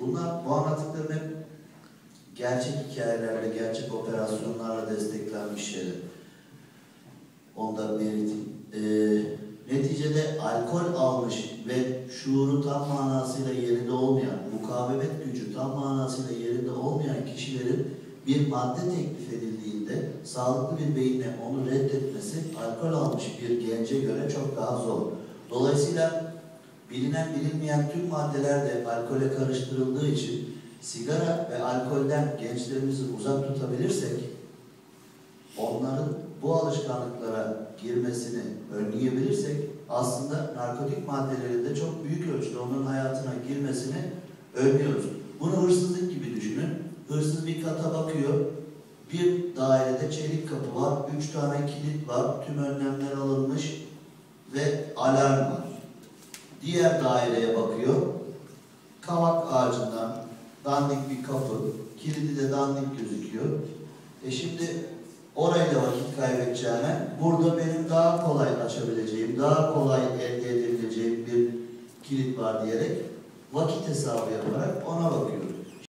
Bunlar, bu anlattıklarım hep gerçek hikayelerle, gerçek operasyonlarla desteklenmiş şeyler. Ondan belirteyim. Ee, neticede alkol almış ve şuuru tam manasıyla yerinde olmayan, mukavemet gücü tam manasıyla yerinde olmayan kişilerin bir madde teklif edildiğinde sağlıklı bir beyinle onu reddetmesi alkol almış bir gence göre çok daha zor. Dolayısıyla bilinen bilinmeyen tüm maddeler de alkole karıştırıldığı için sigara ve alkolden gençlerimizi uzak tutabilirsek onların bu alışkanlıklara girmesini önleyebilirsek aslında narkotik maddelerin de çok büyük ölçüde onların hayatına girmesini önlüyoruz. Bunu hırsızlık gibi düşünün. Hırsız bir kata bakıyor. Bir dairede çelik kapı var, üç tane kilit var, tüm önlemler alınmış ve alarm var. Diğer daireye bakıyor. Kavak ağacından dandik bir kapı, kilidi de dandik gözüküyor. E şimdi orayla vakit kaybedeceğime burada benim daha kolay açabileceğim, daha kolay elde edebileceğim bir kilit var diyerek vakit hesabı yaparak ona bakıyorum.